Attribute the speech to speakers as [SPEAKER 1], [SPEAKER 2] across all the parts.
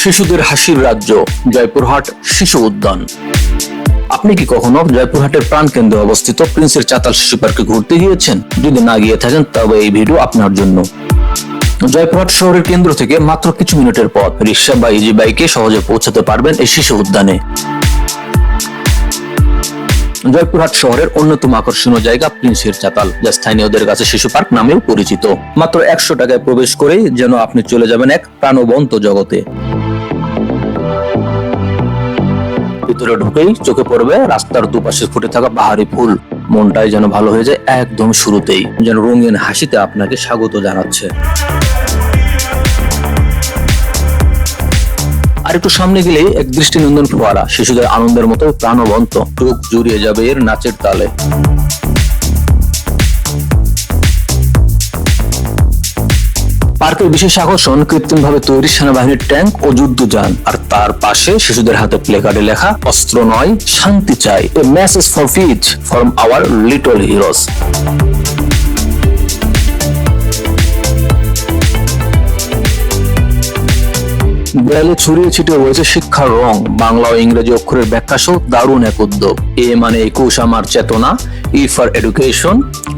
[SPEAKER 1] শিশুদের হাসির রাজ্য, জয়পুরহাট শিশু উদ্যান। আপনি কি কখনো জয়পুরহাটের প্রাণ কেন্দ্রে অবস্থিত প্রিন্সের চাতাল শিশু পার্কে ঘুরতে গিয়েছেন? যদি না গিয়ে থাকেন, তবে এই ভিডিও আপনার জন্য। জয়পুরহাট শহরের কেন্দ্র থেকে মাত্র কিছু মিনিটের পথ, রিক্সা বা ইজি বাইকে সহজে পৌঁছাতে পারবেন এই শিশু উদ্যানে। জয়পুরহাট শহরের অন্যতম আকর্ষণীয় জায়গা প্রিন্সের চাতাল, যা স্থানীয়দের কাছে শিশু পার্ক নামেও পরিচিত। মাত্র একশো টাকায় প্রবেশ করেই যেন আপনি চলে যাবেন এক প্রাণবন্ত জগতে। ভিতরে ঢুকেই চোখে পড়বে, রাস্তার দুপাশে ফুটে থাকা বাহারি ফুল। মনটাই যেন ভালো হয়ে যায় একদম শুরুতেই। যেন রঙিন হাসিতে আপনাকে স্বাগত জানাচ্ছে। আর একটু সামনে গেলেই এক দৃষ্টি নন্দন ফোয়ারা, শিশুদের আনন্দের মতো প্রাণবন্ত। চোখ জুড়িয়ে যাবে এর নাচের তালে। পার্কের বিশেষ আকর্ষণ কৃত্রিমভাবে তৈরি সেনাবাহিনীর ট্যাঙ্ক ও যুদ্ধযান। আর তার পাশে শিশুদের হাতে প্লেকার্ডে লেখা, অস্ত্র নয়, শান্তি চাই। A message for peace from our little heroes দেয়ালে ছড়িয়ে ছিটিয়ে রয়েছে শিক্ষার রং। বাংলা ও ইংরেজি অক্ষরের ব্যাখ্যা সহ দারুণ এক উদ্যোগ। এ মানে একুশ আমার চেতনা ই ফর এডুকেশন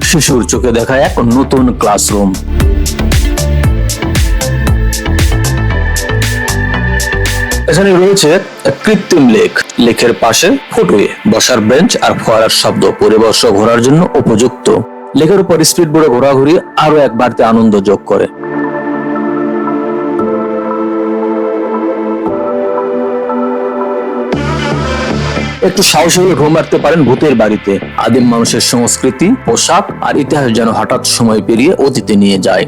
[SPEAKER 1] শিশুর চোখে দেখা এক নতুন ক্লাসরুম এখানে রয়েছে কৃত্রিম লেক। লেকের পাশে ফুটওয়ে, বসার বেঞ্চ আর ফোয়ারার শব্দ পরিবেশ ঘোরার জন্য উপযুক্ত। লেকের উপর স্পিড বোর্ডে ঘোরাঘুরি আরও এক বাড়তি আনন্দ যোগ করে। একটু সাহসী হলে ঘুম মারতে পারেন ভূতের বাড়িতে। আদিম মানুষের সংস্কৃতি, পোশাক আর ইতিহাস যেন হঠাৎ সময় পেরিয়ে অতীতে নিয়ে যায়।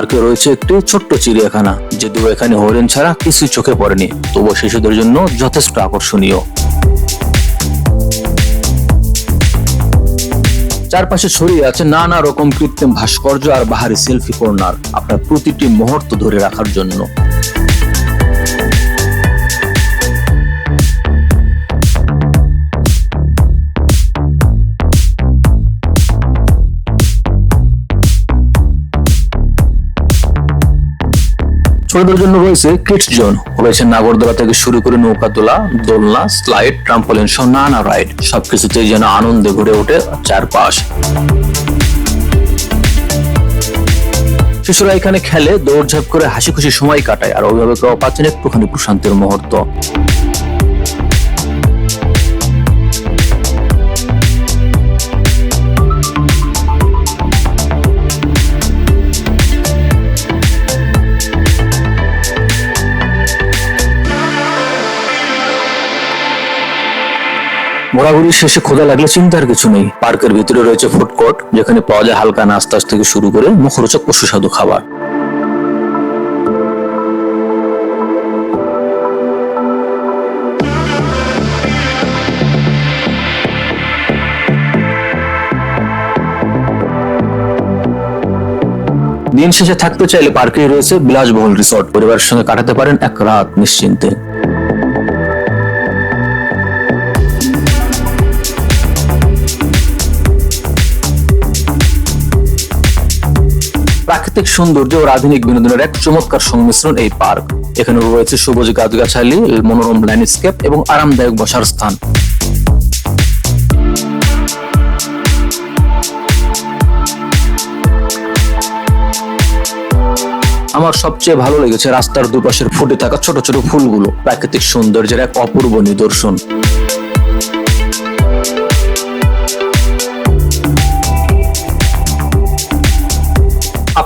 [SPEAKER 1] পার্কে রয়েছে একটি ছোট্ট চিড়িয়াখানা যদিও এখানে হরিণ ছাড়া কিছু চোখে পড়েনি। তবু শিশুদের জন্য যথেষ্ট আকর্ষণীয়। চারপাশে ছড়িয়ে আছে নানা রকম কৃত্রিম ভাস্কর্য আর বাহারি সেলফি কর্নার, আপনার প্রতিটি মুহূর্ত ধরে রাখার জন্য। ছোটদের জন্য রয়েছে কিডস জোন। রয়েছে নাগরদোলা থেকে শুরু করে নৌকা দোলা, দোলনা, স্লাইড, ট্রাম্পলিন সহ নানা রাইড। সবকিছুতেই যেন আনন্দে ঘুরে ওঠে চারপাশ। শিশুরা এখানে খেলে, দৌড়ঝাঁপ করে হাসি খুশি সময় কাটায়, আর অভিভাবকরাও পাচ্ছেন একটুখানি প্রশান্তির মুহূর্ত। ঘোরাঘুরি শেষে খোদা লাগলে চিন্তার কিছু নেই। পার্কের ভিতরে রয়েছে ফুড কোর্ট যেখানে পাওয়া যায় হালকা নাস্তা থেকে শুরু করে মুখরোচক সুস্বাদু খাবার। দিন শেষে থাকতে চাইলে পার্কেই রয়েছে বিলাসবহুল রিসর্ট পরিবারের সঙ্গে কাটাতে পারেন এক রাত নিশ্চিন্তে। প্রাকৃতিক সৌন্দর্য ও আধুনিক বিনোদনের এক চমৎকার সংমিশ্রণ এই পার্ক। এখানে রয়েছে সবুজ গাছগাছালি, মনোরম ল্যান্ডস্কেপ এবং আরামদায়ক বসার স্থান। আমার সবচেয়ে ভালো লেগেছে রাস্তার দুপাশের ফুটে থাকা ছোট ছোট ফুলগুলো, প্রাকৃতিক সৌন্দর্যের এক অপূর্ব নিদর্শন।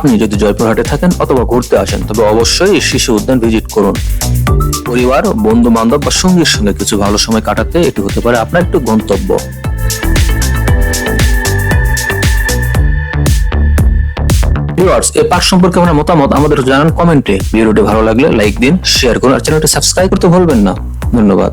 [SPEAKER 1] আপনি যদি জয়পুরহাটে থাকেন অথবা ঘুরতে আসেন, তবে অবশ্যই এই শিশু উদ্যান ভিজিট করুন। পরিবার বন্ধু বান্ধব বা সঙ্গীর সঙ্গে কিছু ভালো সময় কাটাতে এটি হতে পারে আপনার একটু গন্তব্য। ভিউয়ার্স এই পার্ক সম্পর্কে আপনার মতামত আমাদের জানান কমেন্টে। ভিডিওটি ভালো লাগলে লাইক দিন, শেয়ার করুন, আর চ্যানেলটি সাবস্ক্রাইব করতে ভুলবেন না। ধন্যবাদ।